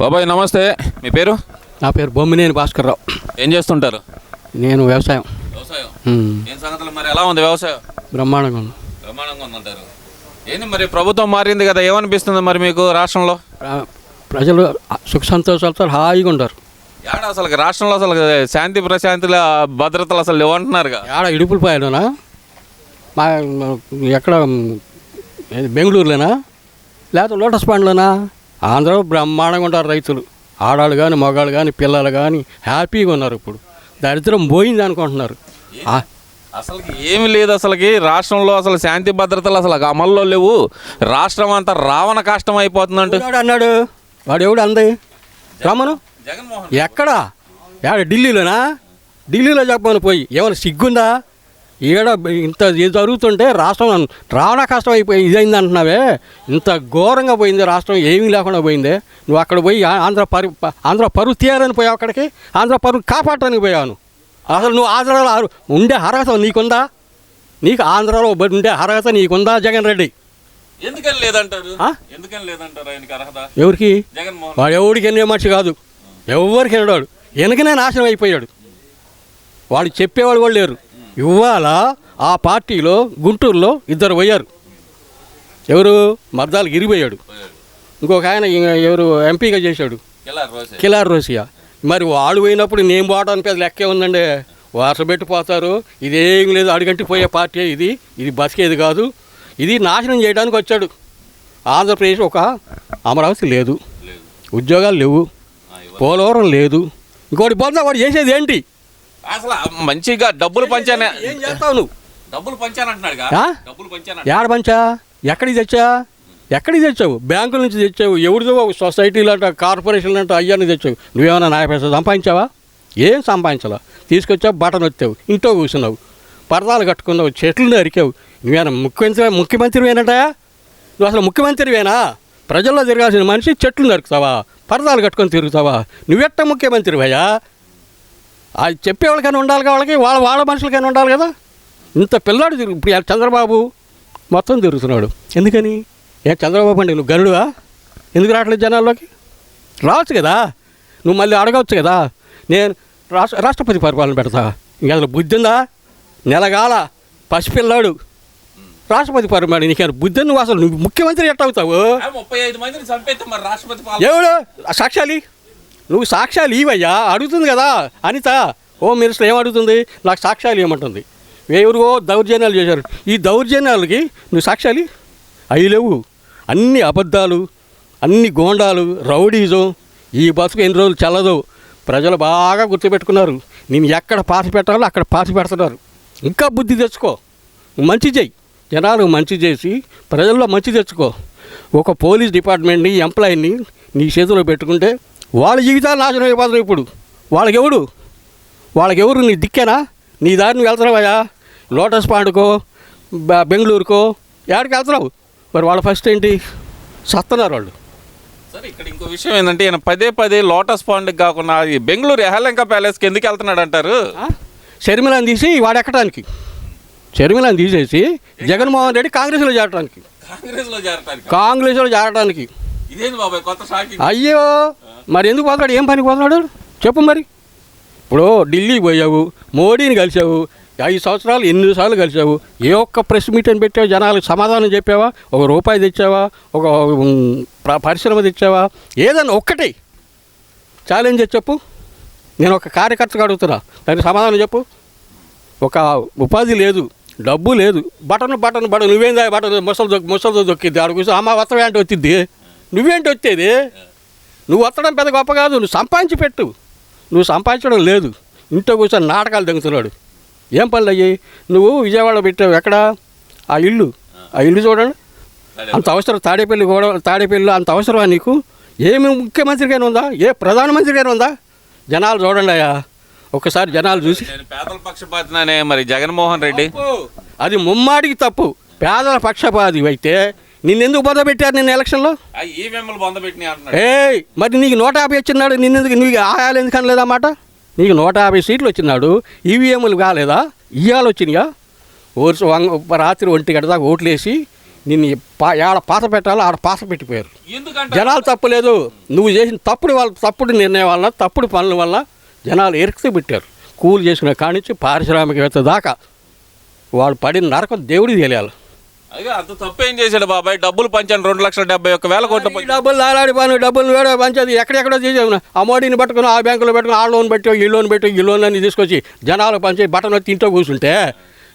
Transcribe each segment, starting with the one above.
బాబాయ్ నమస్తే. మీ పేరు? నా పేరు బొమ్మినేని భాస్కర్రావు. ఏం చేస్తుంటారు? నేను వ్యవసాయం. వ్యవసాయం? ఉమ్, ఏం సంగతులు? మరి ఎలా ఉంది వ్యవసాయం? బ్రహ్మాండంగా ఉంది. బ్రహ్మాండంగా ఉందంటారు. ఏంది మరి ప్రభుత్వం మారింది కదా ఏమనిపిస్తుంది మరి మీకు రాష్ట్రంలో? ప్ర- ప్రజలు సుఖ సంతోషాలతో హాయిగా ఉంటారు. ఏడ అసలు రాష్ట్రంలో అసలు శాంతి ప్రశాంతుల భద్రతలు అసలు లేవంటున్నారుగా. ఆడ ఇడుపుల పాయలోనా? మా ఎక్కడ బెంగళూరులోనా? లేకపోతే లోటస్ పాండ్లోనా? ఆంధ్ర బ్రహ్మాండంగా ఉంటారు రైతులు. ఆడాళ్ళు కానీ మగాళ్ళు కానీ పిల్లలు కానీ హ్యాపీగా ఉన్నారు ఇప్పుడు. దరిద్రం పోయింది అనుకుంటున్నారు. అసలు ఏమి లేదు అసలుకి. రాష్ట్రంలో అసలు శాంతి భద్రతలు అసలు అమల్లో లేవు. రాష్ట్రం అంతా రావణ కష్టం అయిపోతుందంటూ. అన్నాడు? వాడు ఎవడు అంది? ఎక్కడా? ఎక్కడ ఢిల్లీలోనా? ఢిల్లీలో చెప్పమని పోయి. ఏమైనా సిగ్గుందా? ఈడ ఇంత ఇది జరుగుతుంటే రాష్ట్రం రావణ కష్టం అయిపోయి ఇదైంది అంటున్నావే. ఇంత ఘోరంగా పోయింది రాష్ట్రం ఏమీ లేకుండా పోయింది. నువ్వు అక్కడ పోయి ఆంధ్ర పరు ఆంధ్ర పరువు తీయాలని పోయావు అక్కడికి ఆంధ్ర పరువు కాపాడటానికి పోయాను అసలు నువ్వు ఆంధ్రలో ఉండే అర్హత నీకుందా? నీకు ఆంధ్రలో ఉండే అర్హత నీకుందా జగన్ రెడ్డి? ఎందుకని లేదంటారు? ఎందుకని లేదంటారు ఆయనకి అర్హత? ఎవరికి? వాడు ఎవడికి ఎన్నే మనిషి కాదు. ఎవరికి ఎన్నడాడు వెనకనే నాశనం అయిపోయాడు. వాడు చెప్పేవాడు కూడా లేరు. ఇవాళ ఆ పార్టీలో గుంటూరులో ఇద్దరు పోయారు. ఎవరు? మద్దాలు గిరిపోయాడు ఇంకొక ఆయన ఎవరు? ఎంపీగా చేశాడు. కిలార్ రోసే. కిలార్ రోసియా మరి వాడు పోయినప్పుడు నేను పోవడానికి పెద్ద లెక్కే ఉందండి. వరుస పెట్టిపోతారు ఇదేం లేదు అడుగంటి పోయే పార్టీ ఇది. ఇది బతికేది కాదు. ఇది నాశనం చేయడానికి వచ్చాడు. ఆంధ్రప్రదేశ్ ఒక అమరావతి లేదు. ఉద్యోగాలు లేవు. పోలవరం లేదు. ఇంకోటి బొంద వాడు చేసేది ఏంటి? అసలు మంచిగా డబ్బులు పంచానే. ఏం చేస్తావు నువ్వు? డబ్బులు పంచానంటున్నాడుగా. ఆ? డబ్బులు పంచాను ఏడ పంచా? ఎక్కడికి తెచ్చా? ఎక్కడికి తెచ్చావు? బ్యాంకుల నుంచి తెచ్చావు? ఎవరిదో ఒక సొసైటీలు అంట కార్పొరేషన్లు అంట అయ్యాన్ని తెచ్చావు. నువ్వేమైనా నాయ పైసలు సంపాదించావా? ఏం సంపాదించాలా? తీసుకొచ్చావు బటన్ వచ్చావు ఇంట్లో కూర్చున్నావు పరదాలు కట్టుకున్నావు చెట్లు నరికావు నువ్వేనా ముఖ్యమంత్రి ముఖ్యమంత్రివేనటా? నువ్వు అసలు ముఖ్యమంత్రివేనా? ప్రజల్లో తిరగాల్సిన మనిషి చెట్లు నరుకుతావా పరదాలు కట్టుకొని తిరుగుతావా? నువ్వెట్ట ముఖ్యమంత్రివయ్యా? అది చెప్పేవాళ్ళకైనా ఉండాలి వాళ్ళకి వాళ్ళ వాళ్ళ మనుషులకైనా ఉండాలి కదా? ఇంత పిల్లాడు తిరుగు ఇప్పుడు చంద్రబాబు మొత్తం తిరుగుతున్నాడు. ఎందుకని? ఏ చంద్రబాబు అంటే నువ్వు గరుడువా ఎందుకు రావట్లేదు జనాల్లోకి? రావచ్చు కదా. నువ్వు మళ్ళీ అడగవచ్చు కదా. నేను రాష్ట్ర రాష్ట్రపతి పరిపాలన పెడతా. ఇంకా అసలు బుద్ధి ఉందా? నెలగాల పసిపిల్లాడు. రాష్ట్రపతి పరిపాలన నీకు బుద్ధి నువ్వు అసలు నువ్వు ముఖ్యమంత్రి ఎట్ట అవుతావు? ఎవడు? ఆ సాక్ష్యాలు నువ్వు సాక్ష్యాలు ఇవయ్యా అడుగుతుంది కదా. అనిత ఓ మినిస్టర్ ఏమడుగుతుంది అడుగుతుంది? నాకు సాక్ష్యాలు ఇవ్వమంటుంది. ఎవరిగో దౌర్జన్యాలు చేశారు. ఈ దౌర్జన్యాలకి నువ్వు సాక్ష్యాలు అవి లేవు. అన్ని అబద్ధాలు అన్ని గోండాలు రౌడీజం ఈ బతుకు ఎన్ని రోజులు చల్లదు ప్రజలు బాగా గుర్తుపెట్టుకున్నారు. నేను ఎక్కడ పాస పెట్టాలో అక్కడ పాసి పెడుతున్నారు. ఇంకా బుద్ధి తెచ్చుకో. నువ్వు మంచి చెయ్యి. జనాలు మంచి చేసి ప్రజల్లో మంచి తెచ్చుకో. ఒక పోలీస్ డిపార్ట్మెంట్ని ఎంప్లాయీని నీ చేతిలో పెట్టుకుంటే వాళ్ళ జీవితాలు నాశనం అయిపోతారు ఇప్పుడు. వాళ్ళకి ఎవడు వాళ్ళకి ఎవరు నీ దిక్కేనా? నీ దారి నువ్వు వెళ్తున్నావయ్యా లోటస్ పాండ్కో బెంగళూరుకో ఎక్కడికి వెళ్తున్నావు? మరి వాళ్ళ ఫస్ట్ ఏంటి? సత్తన్నారు వాళ్ళు. సరే ఇక్కడ ఇంకో విషయం ఏంటంటే ఈయన పదే పదే లోటస్ పాండ్కి కాకుండా ఈ బెంగళూరు ఎహలంక ప్యాలెస్కి ఎందుకు వెళ్తున్నాడు అంటారు? షర్మిలాని తీసి వాడు ఎక్కడానికి షర్మిలాని తీసేసి జగన్మోహన్ రెడ్డి కాంగ్రెస్లో చేరడానికి కాంగ్రెస్లో చేరటానికి. కాంగ్రెస్లో చేరడానికి బాబాయ్ కొత్త అయ్యో! మరి ఎందుకు పోతున్నాడు? ఏం పనికి పోతున్నాడు? చెప్పు మరి. ఇప్పుడు ఢిల్లీకి పోయావు మోడీని కలిసావు ఐదు సంవత్సరాలు ఎన్నిసార్లు కలిసావు. ఏ ఒక్క ప్రెస్ మీటింగ్ పెట్టావు? జనాలకు సమాధానం చెప్పావా? ఒక రూపాయి తెచ్చావా? ఒక పరిశ్రమ తెచ్చావా? ఏదన్నా ఒక్కటే. ఛాలెంజ్ చెప్పు. నేను ఒక కార్యకర్తగా అడుగుతున్నా. దానికి సమాధానం చెప్పు. ఒక ఉపాధి లేదు డబ్బు లేదు. Button button button. నువ్వేందా బటన్ ముసలు దొక్కి ముసలితో దొక్కిద్ది. ఆడ కూర్చో అమ్మ వస్త్రం అంటే వచ్చింది నువ్వేంటి వచ్చేది? నువ్వు వత్తడం పెద్ద గొప్ప కాదు నువ్వు సంపాదించి పెట్టు. నువ్వు సంపాదించడం లేదు. ఇంట్లో కూర్చొని నాటకాలు దిగుతున్నాడు ఏం పనులు అయ్యాయి? నువ్వు విజయవాడ పెట్టావు ఎక్కడ? ఆ ఇల్లు. ఆ ఇల్లు చూడండి. అంత అవసరం తాడేపల్లి కూడా తాడేపల్లి అంత అవసరమా నీకు? ఏమి ముఖ్యమంత్రిగానే ఉందా? ఏ ప్రధానమంత్రిగానే ఉందా? జనాలు చూడండి అయ్యా. ఒకసారి జనాలు చూసి. నేను పేదల పక్షపాతనే మరి జగన్మోహన్ రెడ్డి. అది ముమ్మాడికి తప్పు. పేదల పక్షపాతి అయితే నిన్నెందుకు బొద పెట్టారు నిన్న ఎలక్షన్లో? ఏయ్ మరి నీకు నూట యాభై వచ్చినాడు నిన్నెందుకు నీకు ఆయాలు ఎందుకు అనలేదా మాట? నీకు నూట యాభై సీట్లు వచ్చినాడు ఈవీఎంలు కాలేదా? ఇవాళ వచ్చినాయా? ఓర్సు రాత్రి ఒంటి గంట దాకా ఓట్లు వేసి నిన్ను పా ఆడ పాత పెట్టాలో ఆడ పాత పెట్టిపోయారు. ఎందుకంటే జనాలు తప్పులేదు నువ్వు చేసిన తప్పుడు వాళ్ళ తప్పుడు నిర్ణయం వల్ల తప్పుడు పనుల వల్ల జనాలు ఎరుకుతూ పెట్టారు. కూలి చేసుకునే కానించి పారిశ్రామికవేత్త దాకా వాడు పడిన నరకం దేవుడికి తెలియాలి. అదే అంత తప్పు ఏం చేశాడు బాబాయ్? డబ్బులు పంచాను రెండు లక్షల డెబ్బై ఒక్క వేల కోట్ల డబ్బులు లాలాడి పని డబ్బులు వేరే పంచేది. ఎక్కడెక్కడో తీసేది ఆ మోడీని పట్టుకుని ఆ బ్యాంకులో పెట్టుకుని ఆ లోన్ పెట్టి ఈ లోన్ పెట్టి ఈ లోన్ అని తీసుకొచ్చి జనాలకు పంచి బట్టలు తింటూ కూర్చుంటే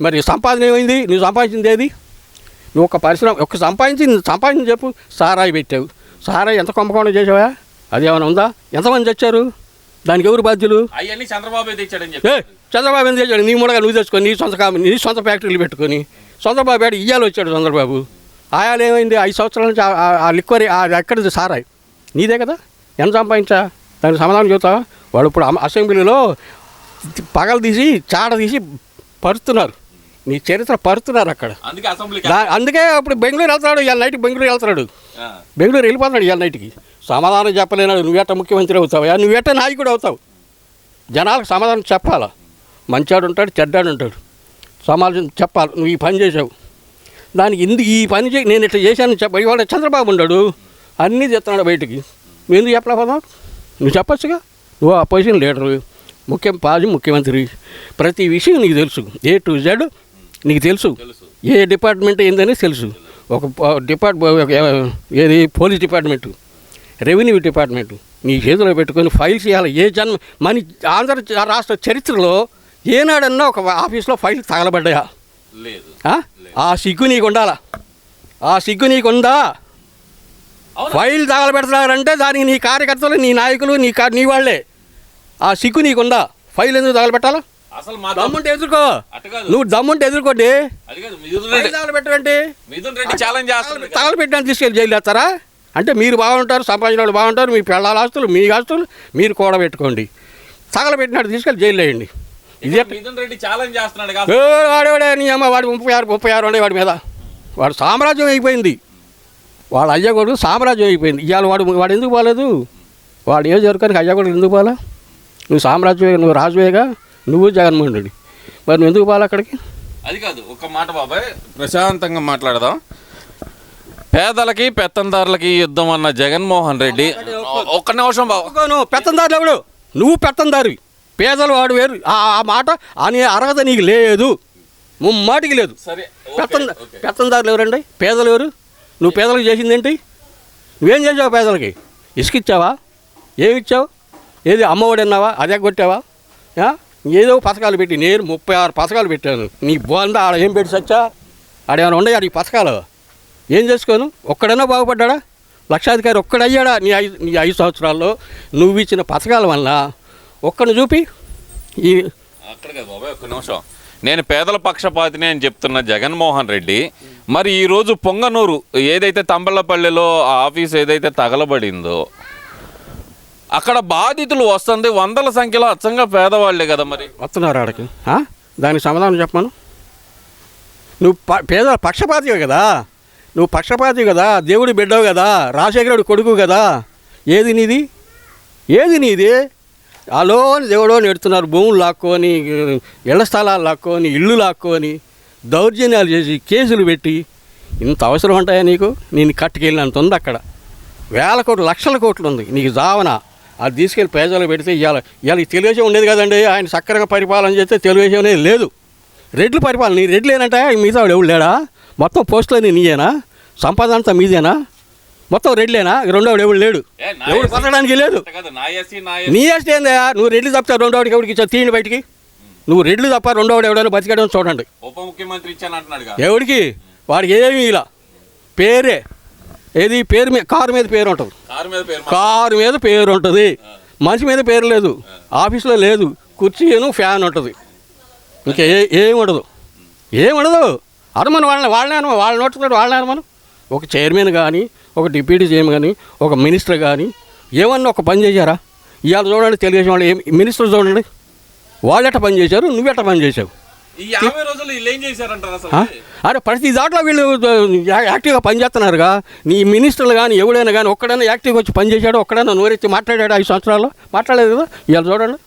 మరి సంపాదన ఏమైంది? నువ్వు సంపాదించింది ఏది? నువ్వు ఒక పరిశ్రమ ఒక సంపాదించింది సంపాదించి చెప్పు. సారాయి పెట్టావు. సారాయి ఎంత కుంభకోణం చేసావా? అది ఏమైనా ఉందా? ఎంతమంది తెచ్చారు? దానికి ఎవరు బాధ్యులు? అవన్నీ చంద్రబాబు తెచ్చాడని ఏ చంద్రబాబు ఎందుకు తెచ్చాడు? నీ మూడగా నువ్వు తెచ్చుకొని నీ సొంత నీ సొంత ఫ్యాక్టరీలు పెట్టుకొని. చంద్రబాబు ఏడు ఇయ్యాలు వచ్చాడు చంద్రబాబు. ఆయాలు ఏమైంది? ఐదు సంవత్సరాల నుంచి ఆ- లిక్వరీ ఎక్కడిది? సారాయి. నీదే కదా? ఎంత సంపాదించా? దానికి సమాధానం చెబుతావా? వాడు ఇప్పుడు అసెంబ్లీలో పగలు తీసి చాడ తీసి పరుస్తున్నారు. నీ చరిత్ర పరుస్తున్నారు అక్కడ. అందుకే అసెంబ్లీ అందుకే అప్పుడు బెంగళూరు వెళ్తాడు ఇవాళ నైట్ బెంగళూరు వెళ్తున్నాడు. బెంగళూరు వెళ్ళిపోతున్నాడు ఇవాళ నైట్కి. సమాధానం చెప్పలేనాడు నువ్వేట ముఖ్యమంత్రి అవుతావా? నువ్వేట నాయకుడు అవుతావు? జనాలకు సమాధానం చెప్పాలా? మంచాడు ఉంటాడు చెడ్డాడు ఉంటాడు. సమాధానం చెప్పాలి. నువ్వు ఈ పని చేసావు. దానికి ఎందుకు ఈ పని చే నేను ఇట్లా చేశాను చెప్ప ఇవాళ చంద్రబాబు ఉన్నాడు. అన్నీ చెప్తున్నాడు బయటికి. నువ్వు ఎందుకు చెప్పలేకపోతావు నువ్వు చెప్పొచ్చుగా? నువ్వు అపోజిషన్ లీడరు ముఖ్యం పాజి ముఖ్యమంత్రి. ప్రతి విషయం నీకు తెలుసు. ఏ టు జెడ్ నీకు తెలుసు. ఏ డిపార్ట్మెంట్ ఏందనేది తెలుసు. ఒక డిపార్ట్ ఏది పోలీస్ డిపార్ట్మెంటు. రెవెన్యూ డిపార్ట్మెంట్ నీ చేతిలో పెట్టుకొని ఫైల్స్ ఇవ్వాలి. ఏ జన్మ మన ఆంధ్ర రాష్ట్ర చరిత్రలో ఏనాడన్నా ఒక ఆఫీస్లో ఫైల్ తగలబడ్డాయా? లేదు. ఆ? సిగ్గు నీకు ఉండాలా ఆ సిగ్గు నీకు ఉందా? ఫైల్ తగలబెడుతున్నారంటే దానికి నీ కార్యకర్తలు నీ నాయకులు నీ నీ వాళ్ళే. ఆ సిగ్గు నీకుందా? ఫైల్ ఎందుకు తగలబెట్టాలా? అసలు మా దమ్ముంటే ఎదుర్కో. నువ్వు దమ్ముంటే ఎదుర్కోండి తగలబెట్టండి. తగలబెట్టడానికి తీసుకెళ్ళి జైలు వేస్తారా? అంటే మీరు బాగుంటారు సంపాదించిన వాళ్ళు బాగుంటారు మీ పిల్లల ఆస్తులు మీ ఆస్తులు మీరు కూడబెట్టుకోండి. తగలబెట్టినాడు తీసుకెళ్ళి జైలు వేయండి. ఇది వాడేవాడే నీ అమ్మ వాడి ముప్పై ఆరు ముప్పై ఆరు ఉండే వాడి మీద. వాడు సామ్రాజ్యం అయిపోయింది. వాళ్ళ అయ్య కొడుకు సామ్రాజ్యం అయిపోయింది. ఇవాళ వాడు వాడు ఎందుకు పోలేదు? వాడు ఏ జరుగుతానికి అయ్య కొడుకు ఎందుకు పోలా? నువ్వు సామ్రాజ్యం నువ్వు రాజువేగా నువ్వు జగన్మోహన్ రెడ్డి. మరి నువ్వు ఎందుకు పోలా అక్కడికి? అది కాదు ఒక మాట బాబాయ్ ప్రశాంతంగా మాట్లాడదాం. పేదలకి పెత్తందారులకి యుద్ధం అన్న జగన్మోహన్ రెడ్డి. ఒక్క నిమిషం బాబు. పెత్తందారు ఎవడు నువ్వు పెత్తందారి పేదలు వాడు వేరు. ఆ ఆ మాట అనే అర్హత నీకు లేదు. ముమ్మాటికి లేదు. సరే పెత్తంద పెత్తందారులు ఎవరండి? పేదలు ఎవరు? నువ్వు పేదలకు చేసింది ఏంటి నువ్వేం చేసావు పేదలకి? ఇసుక ఇచ్చావా ఏమి ఇచ్చావు ఏది అమ్మఒడి అన్నావా? అదే కొట్టావా? ఆ? ఏదో పథకాలు పెట్టి నేను ముప్పై ఆరు పథకాలు పెట్టాను. నీ బోందా ఆడ ఏం పెట్టి సచ్చా? ఆడేమైనా ఉన్నాయా నీ పథకాలు? ఏం చేసుకోను? ఒక్కడైనా బాగుపడ్డా లక్షాధికారి ఒక్కడయ్యాడా నీ ఐదు నీ ఐదు సంవత్సరాల్లో? నువ్వు ఇచ్చిన పథకాల వల్ల ఒక్కడిని చూపి. ఈ అక్కడ కాదు బాబాయ్ ఒక్క నిమిషం. నేను పేదల పక్షపాతిని అని చెప్తున్న జగన్మోహన్ రెడ్డి మరి ఈ రోజు పొంగనూరు ఏదైతే తంబళ్ళపల్లిలో ఆ ఆఫీస్ ఏదైతే తగలబడిందో అక్కడ బాధితులు వస్తుంది వందల సంఖ్యలో అచ్చంగా పేదవాళ్ళే కదా మరి. వస్తున్నారు ఆడకి? దానికి సమాధానం చెప్పమను. నువ్వు ప- పేద పక్షపాతివి కదా? నువ్వు పక్షపాతి కదా దేవుడి బిడ్డవు కదా రాజశేఖరుడు కొడుకు కదా. ఏది నీది? ఏది నీది? అలోని దేవుడో నెడుతున్నారు భూములు లాక్కొని ఇళ్ళ స్థలాలు లాక్కొని ఇల్లు లాక్కొని దౌర్జన్యాలు చేసి కేసులు పెట్టి ఇంత అవసరం ఉంటాయా నీకు? నేను కట్టుకెళ్ళినంత ఉంది అక్కడ. వేల కోట్లు లక్షల కోట్లు ఉంది. నీకు జావన అది తీసుకెళ్ళి పేదలు పెడితే ఇవాళ ఇవాళ తెలుగుదేశం ఉండేది కదండి. ఆయన సక్రంగా పరిపాలన చేస్తే తెలుగుదేశం అనేది లేదు. రెడ్లు పరిపాలన నీ రెడ్లు ఏంటంటే మిగతా ఎవడు లేడా? మొత్తం పోస్టులని నీయేనా? సంపాదన అంతా మీదేనా? మొత్తం రెడ్లేనా? రెండోవాడు ఎవడు లేడు? ఎవడు బతకడానికి లేదు నా ఎస్టీ ఏందయ్యా నువ్వు రెడ్లు తప్పితే రెండోవాడికి ఎవడికి ఇచ్చావు? తీయండి బయటికి. నువ్వు రెడ్లు తప్ప రెండోవాడు ఎవడైనా బతికాడని చూడండి. ఉప ముఖ్యమంత్రి ఎవడికి? వాడికి ఏమీ ఇలా. పేరే. ఏది? పేరు మీద కారు మీద పేరు ఉంటుంది. కారు మీద పేరు ఉంటుంది. మనిషి మీద పేరు లేదు. ఆఫీస్లో లేదు. కుర్చీను ఫ్యాన్ ఉంటుంది. ఇంకా ఏ ఏం ఉండదు. ఏం ఉండదు. అడమను వాళ్ళని వాళ్ళని అనమా వాళ్ళ నోటుతో వాళ్ళని అనమను ఒక చైర్మన్ కానీ ఒక డిప్యూటీ సీఎం కానీ ఒక మినిస్టర్ కానీ ఏమన్నా ఒక పని చేశారా? ఇవాళ చూడండి తెలుగుదేశం వాళ్ళు ఏం మినిస్టర్ చూడండి. వాళ్ళెట్ట పని చేశారు? నువ్వెట్ట పని చేశావు? ఈ యాభై రోజులు వీళ్ళు ఏం చేశారంటారు అసలు? ఆ? అరే ప్రతి దాంట్లో వీళ్ళు యాక్టివ్గా పనిచేస్తున్నారుగా నీ మినిస్టర్లు కానీ ఎవడైనా కానీ ఒక్కడైనా యాక్టివ్గా వచ్చి పనిచేశాడు ఒక్కడైనా నోరెత్తి మాట్లాడాడు ఐదు సంవత్సరాల్లో? మాట్లాడలేదు? కదా ఇవాళ చూడండి.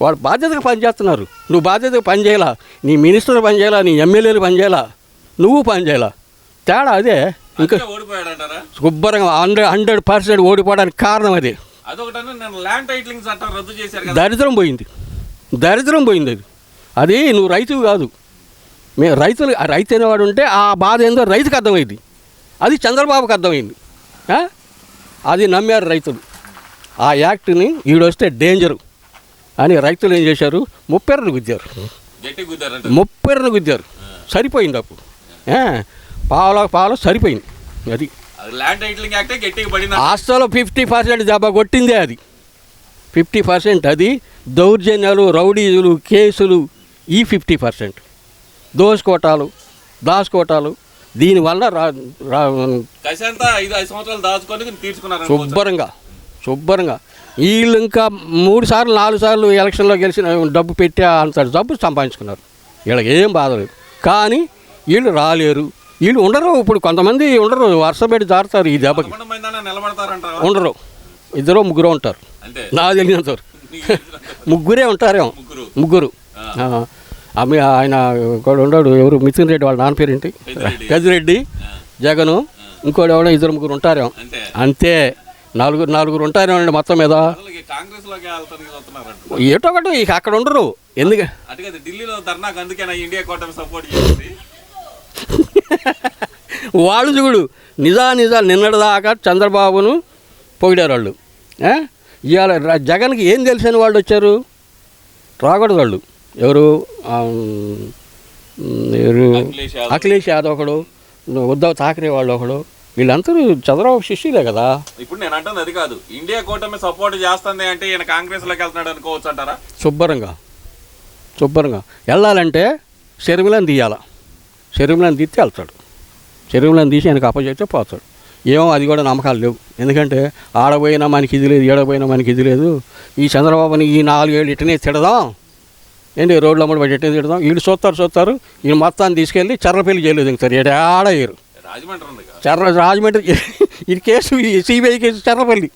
వాళ్ళు బాధ్యతగా పనిచేస్తున్నారు. నువ్వు బాధ్యతగా పని చేయాలా నీ మినిస్టర్లు పని చేయాలా నీ ఎమ్మెల్యేలు పని చేయాలా నువ్వు పని చేయాలా తేడా అదే. ఇంకా శుభ్రంగా హండ్రెడ్ హండ్రెడ్ పర్సెంట్ ఓడిపోవడానికి కారణం అది. దరిద్రం పోయింది. దరిద్రం పోయింది అది. అది నువ్వు రైతు కాదు. మేము రైతులు రైతు అనేవాడు ఉంటే ఆ బాధ ఏందో రైతుకు అర్థమైంది. అది చంద్రబాబుకి అర్థమైంది? అది నమ్మారు రైతులు. ఆ యాక్ట్ని ఈడొస్తే డేంజరు. అని రైతులు ఏం చేశారు? ముప్పెరను గుద్దారు. ముప్పెరను గుద్దారు. సరిపోయింది అప్పుడు. ఆ, పావుల పావుల సరిపోయింది. అది. అసలు ఫిఫ్టీ పర్సెంట్ దెబ్బ కొట్టిందే అది. ఫిఫ్టీ పర్సెంట్ అది. దౌర్జన్యాలు రౌడీలు కేసులు ఈ ఫిఫ్టీ పర్సెంట్. దోసుకోటాలు దాచుకోటాలు దీనివల్ల రా రా కసంతా ఐదు ఐదు సంవత్సరాలు శుభ్రంగా శుభ్రంగా. వీళ్ళు ఇంకా మూడు సార్లు నాలుగు సార్లు ఎలక్షన్లో గెలిచిన డబ్బు పెట్టి అంత డబ్బు సంపాదించుకున్నారు. వీళ్ళకి ఏం బాధ లేదు. కానీ వీళ్ళు రాలేరు. వీళ్ళు ఉండరు. ఇప్పుడు కొంతమంది ఉండరు. వరుస పెట్టి జారుతారు ఈ దెబ్బకి. ఉండరు. ఇద్దరు ముగ్గురు ఉంటారు. నాకు తెలిసినంత. ముగ్గురే ఉంటారేమో. ముగ్గురు. ఆమె ఆయన ఇంకోడు ఉన్నాడు. ఎవరు? మిథున్ రెడ్డి వాళ్ళ నాన్న పేరేంటి. పెద్దిరెడ్డి. జగను. ఇంకోటి ఎవడో? ఇద్దరు ముగ్గురు ఉంటారేమో. అంతే. నలుగురు నలుగురు ఉంటారేమో అండి మొత్తం మీద. ఏటో ఒకటి ఇక అక్కడ ఉండరు. ఎందుకు? ఢిల్లీలో ధర్నాకు అందుకేనా ఇండియా కూటమి సపోర్ట్ చేసింది? వాళ్ళు చూడు నిజా నిజాలు నిన్నటిదాకా చంద్రబాబును పొగిడారు వాళ్ళు? ఇవాళ జగన్కి ఏం తెలిసిన వాళ్ళు వచ్చారు? రాకూడదు వాళ్ళు. ఎవరు? యాదవ్. అఖిలేష్ యాదవ్ ఒకడు ఉద్ధవ్ ఠాక్రే వాళ్ళు ఒకడు. వీళ్ళందరూ చంద్రబాబు శిష్యులే కదా. ఇప్పుడు నేను అంటుంది అది కాదు. ఇండియా కూటమి సపోర్ట్ చేస్తుంది అంటే ఈయన కాంగ్రెస్లోకి వెళ్తున్నాడు అనుకోవచ్చు అంటారా? శుభ్రంగా. శుభ్రంగా. వెళ్ళాలంటే శరీరం తీయాల. శరీరం తీస్తే వెళ్తాడు. శరీరం తీసి ఆయనకు అప్పచెప్తే పోతాడు. ఏమో అది కూడా నమ్మకాలు లేవు. ఎందుకంటే ఆడపోయినా మనకి ఇది లేదు ఏడపోయినా మనకి ఇది లేదు. ఈ చంద్రబాబుని ఈ నాలుగేళ్ళు ఇట్టనే తిడదాం. ఏంటి రోడ్ల అమ్మడి పడి ఎట్టనే తిడదాం. వీళ్ళు చూస్తారు చూస్తారు ఈ మొత్తాన్ని తీసుకెళ్ళి చర్రపల్లి జైలు దిగుతారు ఏడు చర్ర రాజమండ్రి ఇది కేసు సిబిఐ కేసు చర్రపల్లి.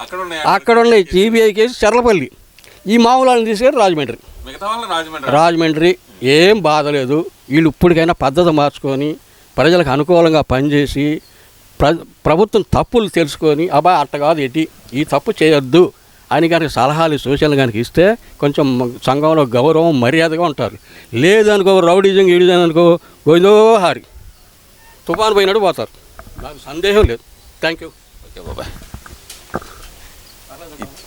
అక్కడ ఉన్నాయి అక్కడ ఉన్నాయి సిబిఐ కేసు చర్లపల్లి ఈ మామూలు వాళ్ళని తీసుకెళ్ళి రాజమండ్రి. రాజమండ్రి రాజమండ్రి. ఏం బాధ లేదు. వీళ్ళు ఇప్పటికైనా పద్ధతి మార్చుకొని ప్రజలకు అనుకూలంగా పనిచేసి ప్ర ప్రభుత్వం తప్పులు తెలుసుకొని అబ్బా అట్ట కాదు ఎట్టి ఈ తప్పు చేయొద్దు. అని కనుక సలహాలు సూచనలు కనుక ఇస్తే కొంచెం సంఘంలో గౌరవం మర్యాదగా ఉంటారు. లేదనుకో రౌడీజం గీడిజం అనుకో గోవిందో హారి తుఫాను పోయినట్టు పోతారు. నాకు సందేహం లేదు. థ్యాంక్ యూ ఓకే బాబాయ్.